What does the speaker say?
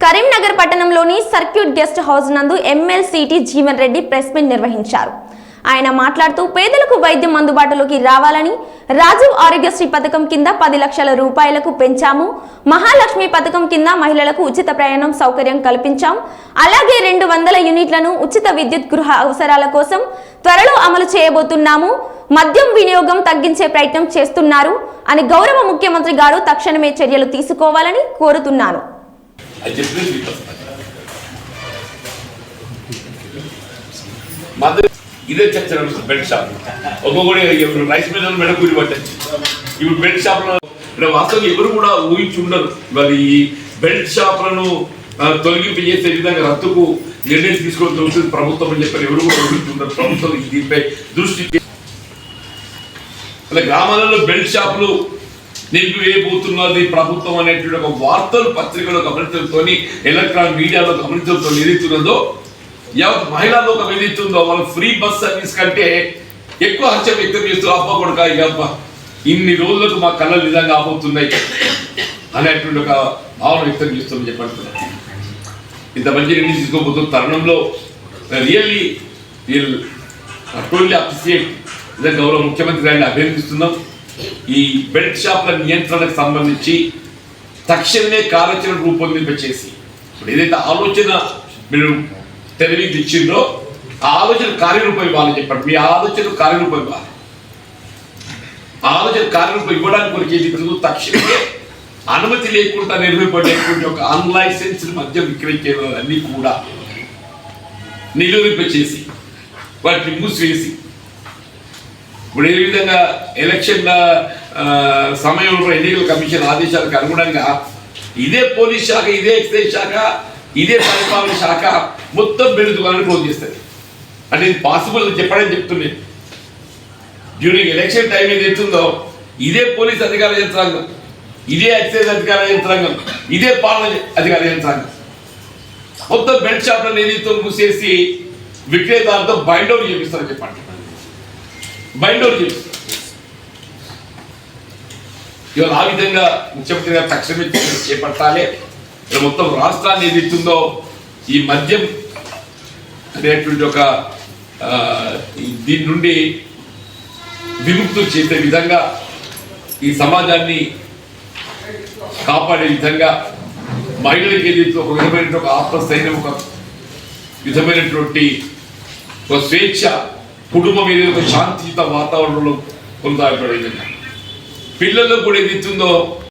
కరీంనగర్ పట్టణంలోని circuit guest house నందు MLC T Jeevan Reddy press meet నిర్వహించారు. ఆయన మాట్లాడుతూ పేదలకు వైద్యం అందుబాటులోకి రావాలని రాజీవ్ ఆరోగ్యశ్రీ పథకం కింద పది లక్షల రూపాయలకు పెంచాము మహాలక్ష్మి పథకం కింద మహిళలకు ఉచిత ప్రయాణం సౌకర్యం కల్పించాం అలాగే రెండు వందల యూనిట్లను ఉచిత విద్యుత్ గృహ అవసరాల కోసం త్వరలో అమలు చేయబోతున్నాము మద్యం వినియోగం తగ్గించే ప్రయత్నం చేస్తున్నారు అని గౌరవ ముఖ్యమంత్రి గారు తక్షణమే చర్యలు తీసుకోవాలని కోరుతున్నాను. అది చెప్పినది మీకు మధ్య ఇదే చర్చ నడుస్తుంది బెడ్ షాప్ ఒక్కొక్కటి ఇప్పుడు రైస్ మిల్ మెడ కూలి పట్టచ్చు ఇప్పుడు బెడ్ షాప్లో ఇక్కడ వాస్తవంగా ఎవరు కూడా ఊహించి ఉండరు మరి ఈ బెల్ట్ షాప్లను తొలగింపు చేసే విధంగా రద్దుకు నిర్ణయం తీసుకోవడం జరుగుతుంది ప్రభుత్వం అని చెప్పారు. ఎవరు కూడా ఊహించి ఉండరు ప్రభుత్వం దీనిపై దృష్టి గ్రామాలలో బెల్ట్ షాపులు నిలిపివేయబోతున్నది ప్రభుత్వం అనేటువంటి ఒక వార్తలు పత్రికలో గమనించడంతో ఎలక్ట్రానిక్ మీడియాలో గమనించడంతో ఏదైతున్నదో యావత్ మహిళా లోకం ఏదైతుందో వాళ్ళు ఫ్రీ బస్ సర్వీస్ కంటే ఎక్కువ హర్షం వ్యక్తం చేస్తూ అబ్బా కొడుక ఇక అబ్బా ఇన్ని రోజులకు మా కళ్ళలు నిజంగా ఆపోతున్నాయి అనేటువంటి ఒక భావన వ్యక్తం చేస్తుంది చెప్పంటున్నారు ఇంత మంచి నిర్ణయం తీసుకోబోతున్న తరుణంలో రియల్లీ రియల్ అప్రిషియేట్ అప్రిసియేట్ గౌరవ ముఖ్యమంత్రి గారిని అభినందిస్తున్నాం. ఈ బెల్ట్ షాప్ల నియంత్రణకు సంబంధించి తక్షణమే కార్యాచరణ రూపొందింపచేసి ఇప్పుడు ఏదైతే ఆలోచన మీరు తెలివికి ఇచ్చిందో ఆ ఆలోచన కార్యరూపం ఇవ్వాలని చెప్పండి. మీ ఆలోచన కార్యరూపం ఇవ్వాలి. ఆలోచన కార్యరూపం ఇవ్వడానికి కొన్ని ఏది తక్షణమే అనుమతి లేకుండా నిర్వహింపబడేటువంటి ఒక అన్లైసెన్స్ మధ్య విక్రయించేవన్నీ కూడా నిలువింపచేసి వాటిని మూసివేసి ఇప్పుడు ఏ విధంగా ఎలక్షన్ సమయంలో ఎన్నికల కమిషన్ ఆదేశాలకు అనుగుణంగా ఇదే పోలీస్ శాఖ ఇదే ఎక్సైజ్ శాఖ ఇదే పరిపాలన శాఖ మొత్తం బెడుతుగానే క్లోజ్ చేస్తుంది. అంటే ఇది పాసిబుల్ అని చెప్పడం చెప్తున్నాను. డ్యూరింగ్ ఎలక్షన్ టైం ఏది ఎత్తుందో ఇదే పోలీస్ అధికార యంత్రాంగం ఇదే ఎక్సైజ్ అధికార యంత్రాంగం ఇదే పాలన అధికార యంత్రాంగం. మొత్తం బెల్ట్ షాప్లను ఏదైతే మూసేసి విక్రేతాలతో బైండ్ అవుట్ చేపిస్తారని చెప్పండి. బైండ్ అవుట్ చేపిస్తారు ఇవాళ ఆ విధంగా ముఖ్యమంత్రి గారు తక్షణమే చేపట్టాలి. ఇక్కడ మొత్తం రాష్ట్రాన్ని ఏదైతుందో ఈ మద్యం అనేటువంటి ఒక దీని నుండి విముక్తి చేసే విధంగా ఈ సమాజాన్ని కాపాడే విధంగా మహిళలకు ఏదైతే ఒక విధమైన ఒక ఆత్మస్థైర్యం ఒక విధమైనటువంటి ఒక స్వేచ్ఛ కుటుంబం ఏదైతే ఒక శాంతియుత వాతావరణంలో కొనసాగడం పిల్లల్లో కూడా ఏదైతుందో